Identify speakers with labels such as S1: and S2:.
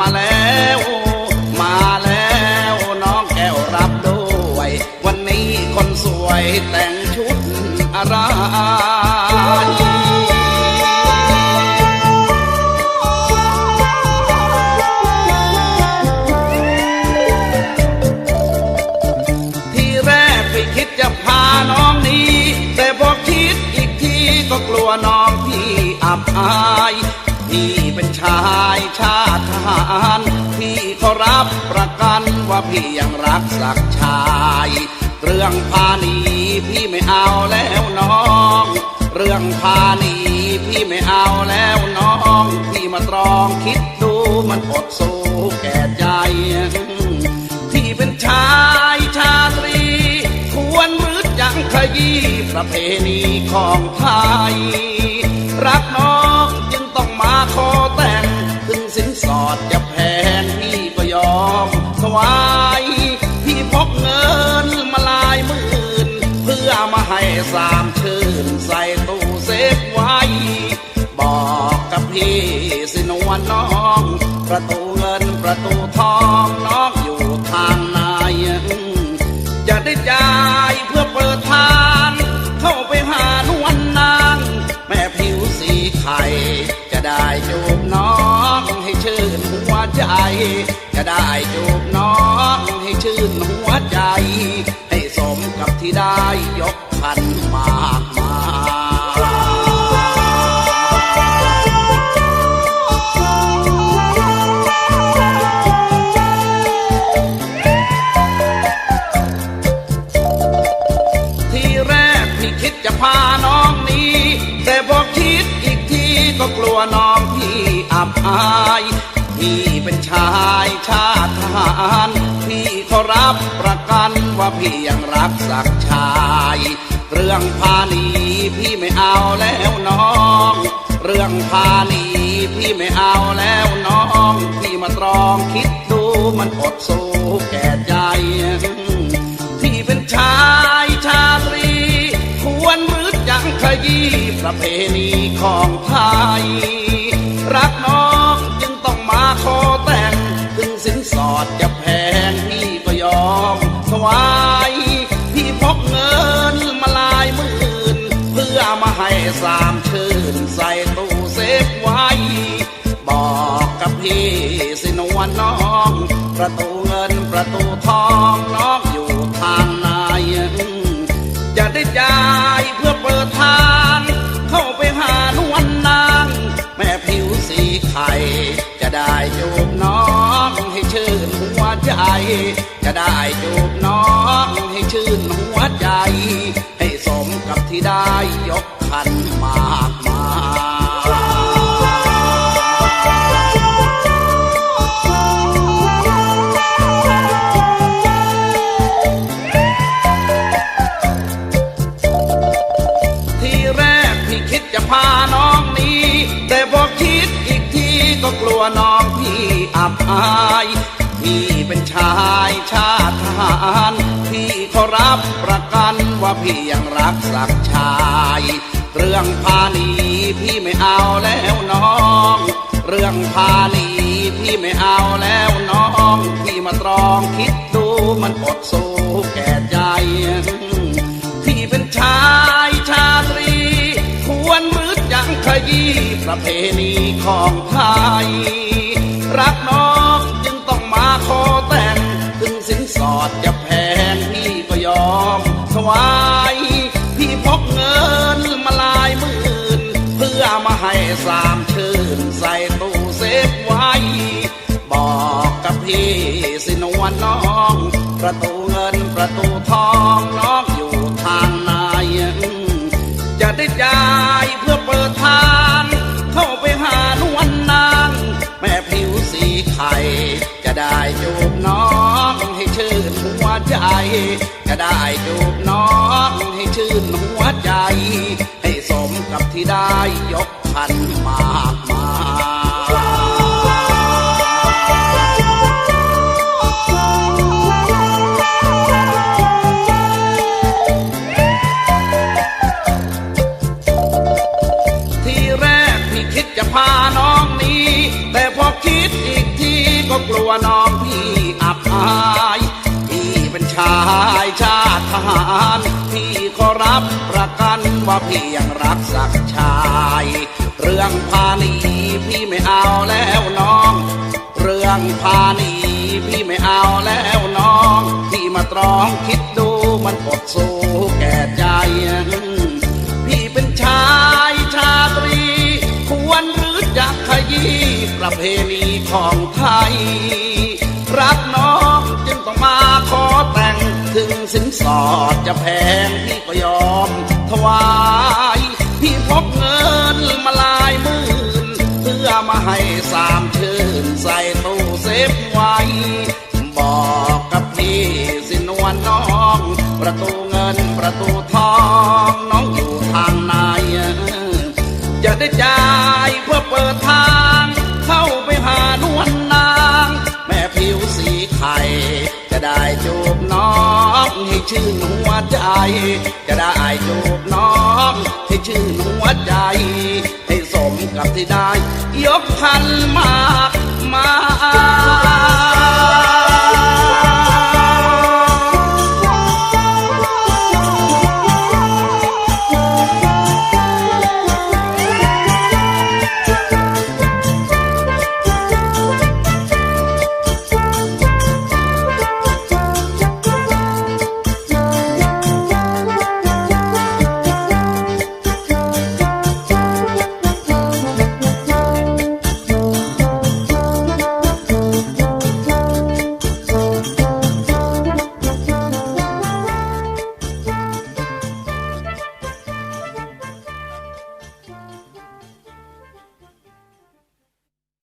S1: มาแล้ว มาแล้วน้องแก้วรับด้วย วันนี้คนสวยแต่งชุดอะไรที่แรกไม่คิดจะพาน้องนี้ แต่พอคิดอีกทีก็กลัวน้องพี่อับอาย พี่เป็นชายชาย เขารับประกันว่าพี่ยังรักสักชาย เรื่องพาณีพี่ไม่เอาแล้วน้อง เรื่องพาณีพี่ไม่เอาแล้วน้อง พี่มาตรองคิดดูมันอดสู้แก่ใจ ที่เป็นชายชาตรี ควรรืดยังขยี้ประเพณีของไทย รักน้องจึงต้องมาขอแต่งถึงสินสอดจะแพ ประตูเงินประตูทองน้องอยู่ทางไหนจะได้จ่ายเพื่อเปิดทาง เข้าไปหานวลนาง แม่ผิวสีไข่จะได้จูบน้องให้ชื่นหัวใจ จะได้จูบน้องให้ชื่นหัวใจ ให้สมกับที่ได้ยกพัน ขารับประกันว่าพี่ยังรักสักชาย เรื่องพาณีพี่ไม่เอาแล้วน้อง เรื่องพาณีพี่ไม่เอาแล้วน้องพี่มาตรองคิดดูมันอดสู้แก่ใจที่เป็นชายชาตรี ควรรืดยังขยี้ประเพณีของไทย สินวลน้อง ประตูเงินประตูทองน้องอยู่ทางไหนจะได้จ่ายเพื่อเปิดทาง เข้าไปหานวลนาง แม่ผิวสีไข่จะได้จูบน้องให้ชื่นหัวใจ จะได้จูบน้องให้ชื่นหัวใจ ให้สมกับที่ได้ยกพันมากมาย พี่อับอายพี่เป็นชายชาติทหารพี่ขารับประกันว่าพี่ยังรักสักชาย เรื่องพาณีพี่ไม่เอาแล้วน้อง เรื่องพาณีพี่ไม่เอาแล้วน้องพี่มาตรองคิดดูมันอดสู้แก่ใจพี่เป็นชายชาตรี ควรรืดยังขยี้ประเพณีของไทย รักน้องจึงต้องมาขอแต่ง ถึงสินสอดจะแพงพี่ก็ยอมสวายพี่พกเงินมาลายหมื่น เพื่อมาให้สามชื่นใส่ตู้เซฟไว้ บอกกับพี่สินวลน้องประตู จูบน้องให้ชื่นหัวใจ จะได้จูบน้องให้ชื่นหัวใจ ให้สมกับที่ได้ยกพันมากมาย รับประกันว่าพี่ยังรักสักชาย เรื่องพาณีพี่ไม่เอาแล้วน้อง เรื่องพาณีพี่ไม่เอาแล้วน้อง พี่มาตรองคิดดูมันอดสู้แก่ใจ พี่เป็นชายชาตรี ควรหรือจะขยี้ประเพณีของไทย รัก สินสอดจะแพงพี่ก็ยอมถวาย พี่พกเงินมาลายหมื่นเพื่อมาให้สามชื่นใส่ตู้เซฟไว้ บอกกับพี่สินวลน้อง ประตูเงินประตูทองน้องอยู่ทางไหนจะได้จ่ายเพื่อเปิดทาง ให้ชื่นหัวใจ จะได้จูบน้องให้ชื่นหัวใจ ให้สมกับที่ได้ ยกพันมา